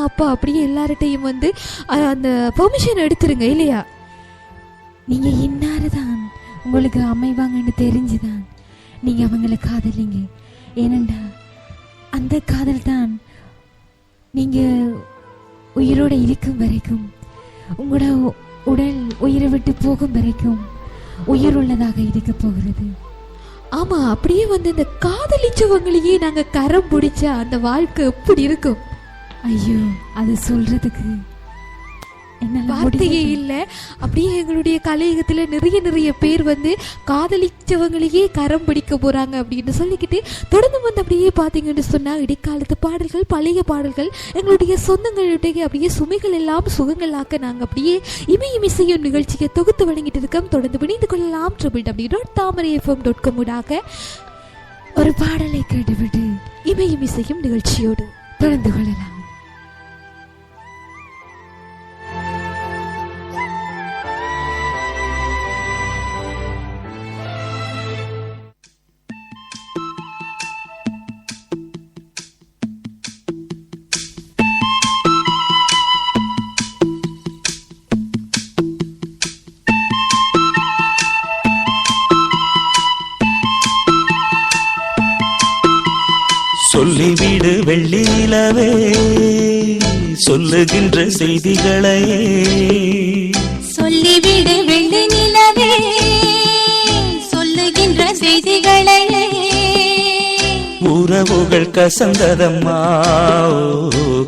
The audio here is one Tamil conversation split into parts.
அம்மா அப்பா அப்படியே எல்லார்ட்டையும் வந்து அந்த பெர்மிஷன் எடுத்துருங்க இல்லையா? நீங்க இன்னாருதான்? உங்களுக்கு அமைவாங்கன்னு தெரிஞ்சுதான். நீங்க அவங்கள காதலிங்க. ஏனண்டா அந்த காதல் தான் நீங்க உயிரோட இருக்கும் வரைக்கும் உங்களோட உடல் உயிரை விட்டு போகும் வரைக்கும் உயிர் உள்ளதாக இருக்க போகிறது. ஆமா அப்படியே வந்து இந்த காதலிச்சவங்களையே நாங்க கரம் பிடிச்சா அந்த வாழ்க்கை எப்படி இருக்கும்? ஐயோ அது சொல்றதுக்கு வார்த்தையே இல்லை. இல்ல அப்படியே எங்களுடைய கலையகத்துல நிறைய நிறைய பேர் வந்து காதலிச்சவங்களையே கரம் பிடிக்க போறாங்க அப்படின்னு சொல்லிக்கிட்டு தொடர்ந்து வந்து அப்படியே பாத்தீங்கன்னு சொன்னா இடைக்காலத்து பாடல்கள் பழைய பாடல்கள் எங்களுடைய சொந்தங்களுடைய அப்படியே சுமைகள் எல்லாம் சுகங்களாக்க நாங்க அப்படியே இமை இசையும் நிகழ்ச்சியை தொகுத்து வழங்கிட்டு இருக்கோம். தொடர்ந்து பிணைந்து கொள்ளலாம். Triple W dot Thamarai FM dot com ஊடாக ஒரு பாடலை கேட்டுவிட்டு இமையும் இசையும் நிகழ்ச்சியோடு தொடர்ந்து கொள்ளலாம். சொல்லிவிடு வெள்ளி நிலவே சொல்லுகின்ற செய்திகளையே. சொல்லிவிடு வெள்ளி நிலவே சொல்லுகின்ற செய்திகளை உறவுகள் கசந்ததம்மா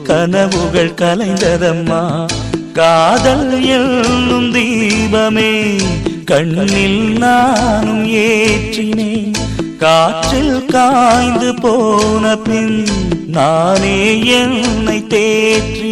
கனவுகள் கலைந்ததம்மா. காதல் என்னும் தீபமே கண்ணில் நானும் ஏற்றினேன். காற்றில் காய்ந்து போன பின் நானே என்னை தேற்றி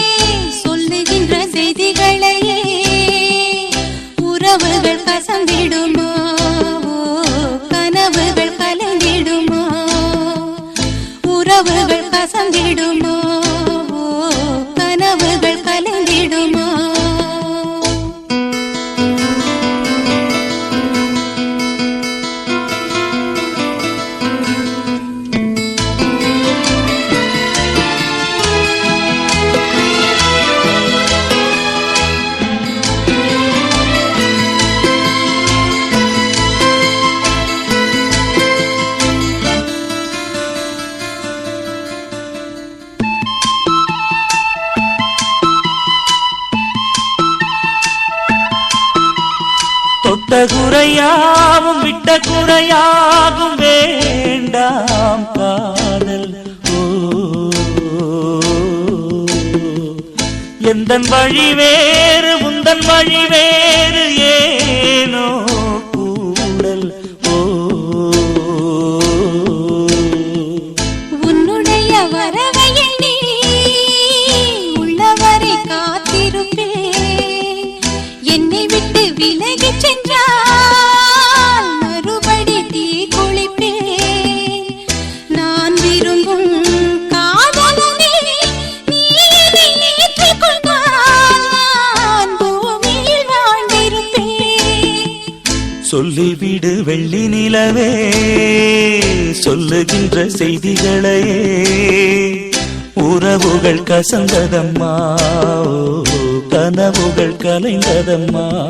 குறையாவும் விட்ட குறையாகும் வேண்டாம் காதல். ஓ எந்தன் வழி வேறு உந்தன் வழி வேறு சொல்லிவிடு வெள்ளி நிலவே சொல்லுகின்ற செய்திகளையே. உறவுகள் கசந்ததம்மா கனவுகள் கலைந்ததம்மா.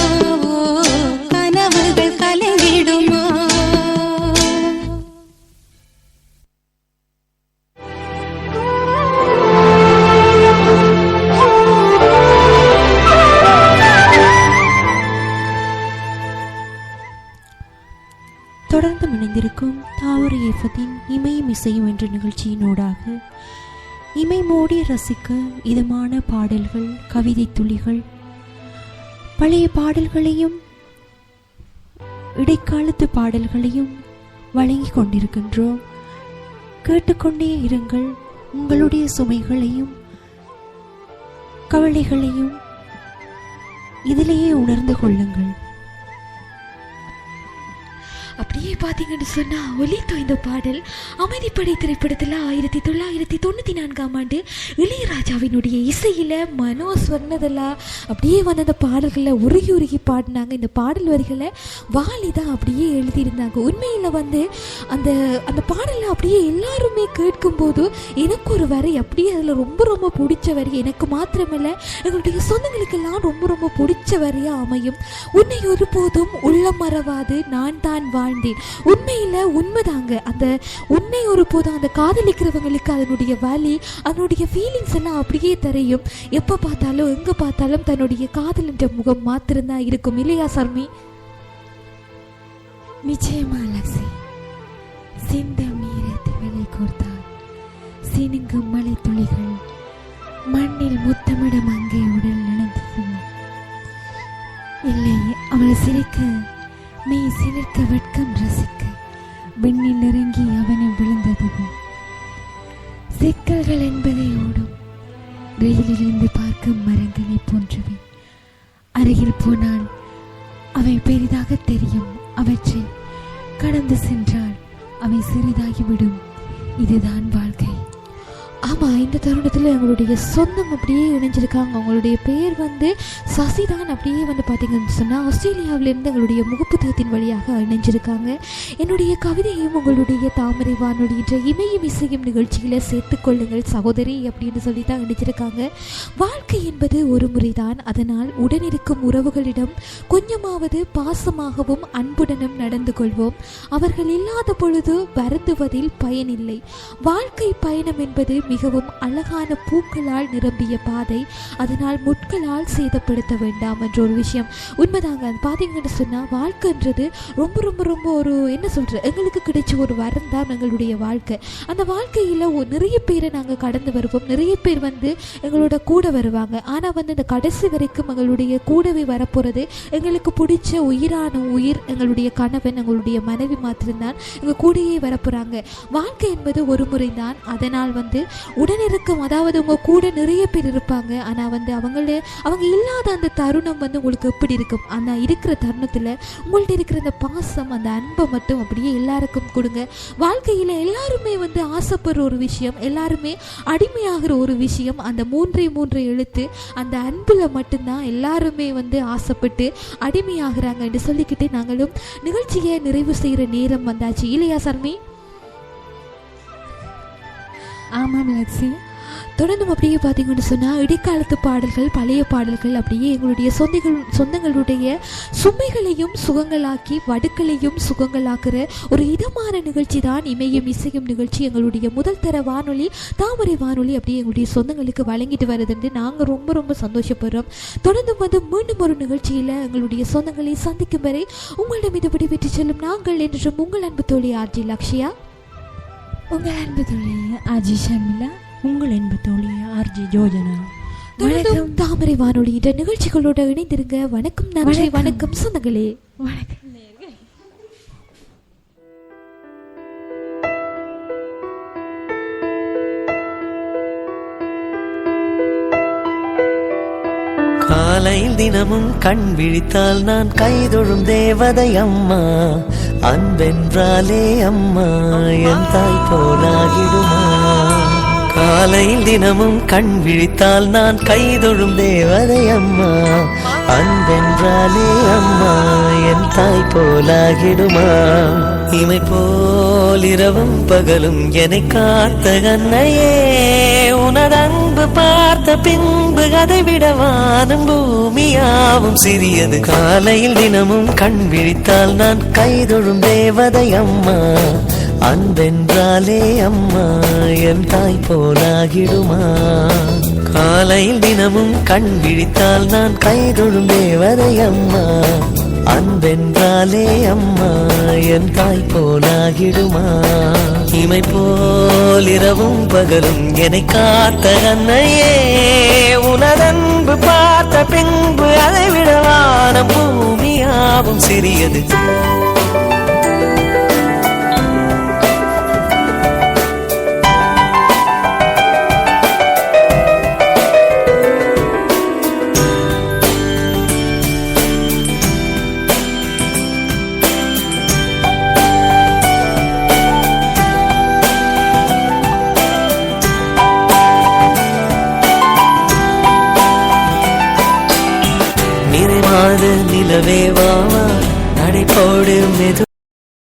என்ற நிகழ்ச்சியினூடாக இமை மூடி ரசிக்க இதமான பாடல்கள் கவிதை துளிகள் பழைய பாடல்களையும் இடைக்காலத்து பாடல்களையும் வழங்கி கொண்டிருக்கின்றோம். கேட்டுக்கொண்டே இருங்கள். உங்களுடைய சுமைகளையும் கவலைகளையும் இதிலேயே உணர்ந்து கொள்ளுங்கள். அப்படியே பார்த்தீங்கன்னு சொன்னால் ஒலி தோய்ந்த பாடல் அமைதிப்படை திரைப்படத்தில் ஆயிரத்தி தொள்ளாயிரத்தி தொண்ணூற்றி நான்காம் ஆண்டு இளையராஜாவினுடைய இசையில் மனோ சொன்னதெல்லாம் அப்படியே வந்து அந்த பாடல்களை உருகி உருகி பாடினாங்க. இந்த பாடல் வரிகளை வாலி தான் அப்படியே எழுதியிருந்தாங்க. உண்மையில் வந்து அந்த அந்த பாடலை அப்படியே எல்லாருமே கேட்கும்போது எனக்கு ஒரு வரி அப்படியே அதில் ரொம்ப ரொம்ப பிடிச்ச வரி. எனக்கு மாத்திரமில்லை எங்களுடைய சொந்தங்களுக்கெல்லாம் ரொம்ப ரொம்ப பிடிச்ச வரியாக அமையும். உன்னை ஒருபோதும் உள்ள மறவாது நான் தான் வாழ்ந்தேன் உண்மையில் உண்மைதாங்க. அந்த உன்னை ஒருபோதும் அந்த காதலிக்கிறவங்களுக்கு அதனுடைய வேலி அதனுடைய ஃபீலிங்ஸ் எல்லாம் அப்படியே தெரியும். எப்போ பார்த்தாலும் எங்கே பார்த்தாலும் தன்னுடைய காதலின்ற முகம் மாத்திரம்தான் இருக்கும். இல்லையா சர்மி? நிச்சயமா லக்ஸி சிந்த நீரத்தை விலை கோர்த்தால் சினுங்கும் மலை துளிகள் மண்ணில் முத்தமிடம் அங்கே உடல் நடந்தது இல்லை அவளை சிரிக்க மெய் வெட்கம் ரசிக்க விண்ணில் இறங்கி அவனை விழுந்தது சிக்கல்கள் என்பதை ஓடும். ரயிலிலிருந்து பார்க்கும் மரங்களை போன்றவை. அருகில் போனால் அவை பெரிதாக தெரியும். அவற்றை கடந்து சென்றால் அவை சிறிதாகிவிடும். இதுதான் வாழ்க்கை. ஆமாம் இந்த தருணத்தில் அவங்களுடைய சொந்தம் அப்படியே இணைஞ்சிருக்காங்க. அவங்களுடைய பேர் வந்து சசிதான் அப்படியே வந்து பார்த்தீங்கன்னு சொன்னால் ஆஸ்திரேலியாவிலேருந்து எங்களுடைய முகப்புத்தகத்தின் வழியாக இணைஞ்சிருக்காங்க. என்னுடைய கவிதையும் உங்களுடைய தாமரை வானொலின்ற இமையும் இசையும் நிகழ்ச்சியில் சேர்த்துக்கொள்ளுங்கள் சகோதரி அப்படின்னு சொல்லி தான் இணைஞ்சிருக்காங்க. வாழ்க்கை என்பது ஒரு முறைதான். அதனால் உடனிருக்கும் உறவுகளிடம் கொஞ்சமாவது பாசமாகவும் அன்புடனும் நடந்து கொள்வோம். அவர்கள் இல்லாத பொழுது வருந்துவதில் பயனில்லை. வாழ்க்கை பயணம் என்பது மிகவும் அழகான பூக்களால் நிரம்பிய பாதை அதனால் முட்களால் சேதப்படுத்த வேண்டாம் என்ற ஒரு விஷயம். உண்மைதாங்க அது பார்த்தீங்கன்னு சொன்னால் வாழ்க்கைன்றது ரொம்ப ரொம்ப ரொம்ப ஒரு என்ன சொல்கிறது எங்களுக்கு கிடைச்ச ஒரு வரம் தான் எங்களுடைய வாழ்க்கை. அந்த வாழ்க்கையில் நிறைய பேரை நாங்கள் கடந்து வருவோம். நிறைய பேர் வந்து எங்களோட கூட வருவாங்க. ஆனால் வந்து இந்த கடைசி வரைக்கும் எங்களுடைய கூடவே வரப்போகிறது எங்களுக்கு பிடிச்ச உயிரான உயிர் எங்களுடைய கணவன் எங்களுடைய மனைவி மாத்திரம்தான் எங்கள் கூடையே வரப்போகிறாங்க வாழ்க்கை என்பது ஒரு முறை தான் அதனால் வந்து உடனிருக்கும் அதாவது உங்கள் கூட நிறைய பேர் இருப்பாங்க. ஆனால் வந்து அவங்கள அவங்க இல்லாத அந்த தருணம் வந்து உங்களுக்கு எப்படி இருக்கும்? அந்த இருக்கிற தருணத்தில் உங்கள்ட்ட இருக்கிற அந்த பாசம் அந்த அன்பை மட்டும் அப்படியே எல்லாருக்கும் கொடுங்க. வாழ்க்கையில் எல்லாருமே வந்து ஆசைப்படுற ஒரு விஷயம் எல்லாருமே அடிமையாகிற ஒரு விஷயம் அந்த மூன்றே மூன்றை எழுத்து அந்த அன்பில் மட்டும்தான் எல்லாருமே வந்து ஆசைப்பட்டு அடிமையாகிறாங்க என்று சொல்லிக்கிட்டு நாங்களும் நிகழ்ச்சியை நிறைவு செய்கிற நேரம் வந்தாச்சு. இல்லையா சர்மி? ஆமாம் லக்ஸி தொடர்ந்து அப்படியே பார்த்தீங்கன்னு சொன்னால் இடைக்காலத்து பாடல்கள் பழைய பாடல்கள் அப்படியே எங்களுடைய சொந்தங்கள் சொந்தங்களுடைய சுமைகளையும் சுகங்களாக்கி வடுக்களையும் சுகங்களாக்குற ஒரு இதமான நிகழ்ச்சி தான் இமையும் இசையும் நிகழ்ச்சி. எங்களுடைய முதல் தர வானொலி தாமரை வானொலி அப்படியே எங்களுடைய சொந்தங்களுக்கு வழங்கிட்டு வருதுன்னு நாங்கள் ரொம்ப ரொம்ப சந்தோஷப்படுறோம். தொடர்ந்து வந்து மீண்டும் ஒரு நிகழ்ச்சியில் எங்களுடைய சொந்தங்களை சந்திக்கும் வரை உங்களிடம் இதுபடி விட்டு செல்லும் நாங்கள் என்றும் உங்கள் அன்பு தோழி ஆர்ஜி லக்ஷயா. உங்கள் அன்பு தொழில் ஆஜி ஷர்மிளா உங்கள் அன்பு தோழி ஆர்ஜி ஜோஜனா. தொடர்ந்தும் தாமரை வானொலி என்ற நிகழ்ச்சிகளோட இணைந்திருங்க. வணக்கம் நன்றி வணக்கம். வணக்கம் சொந்தங்களே. வணக்கம். காலையில் தினமும் கண் விழித்தால் நான் கைதொழும் தேவதை அம்மா. அன்பென்றாலே அம்மா என் தாய் போலாகிடுமா. காலை தினமும் கண் விழித்தால் நான் கைதொழும் தேவதை அம்மா. அன்பென்றாலே அம்மா என் தாய் போலாகிடுமா. இமை போல் இரவும் பகலும் என்னை காத்த கண்ணையே. உனதன்பு பார்த்த பின்பு அதை விட வானம் பூமியாவும் சிறியது. காலையில் தினமும் கண் விழித்தால் நான் கைதொழும் தேவதை அம்மா. அன்பென்றாலே அம்மா என் தாய் போலாகிடுமா? காலையில் தினமும் கண் விழித்தால் நான் கைதொழும் தேவதை அம்மா. அன்பென்றாலே அம்மா என் தாய் போலாகிடுமா? இமை போல் இரவும் பகலும் என்னை காத்த அன்னையே உனதன்பு பார்த்த பின்பு அதை விடவான பூமியாவும் சிறியது.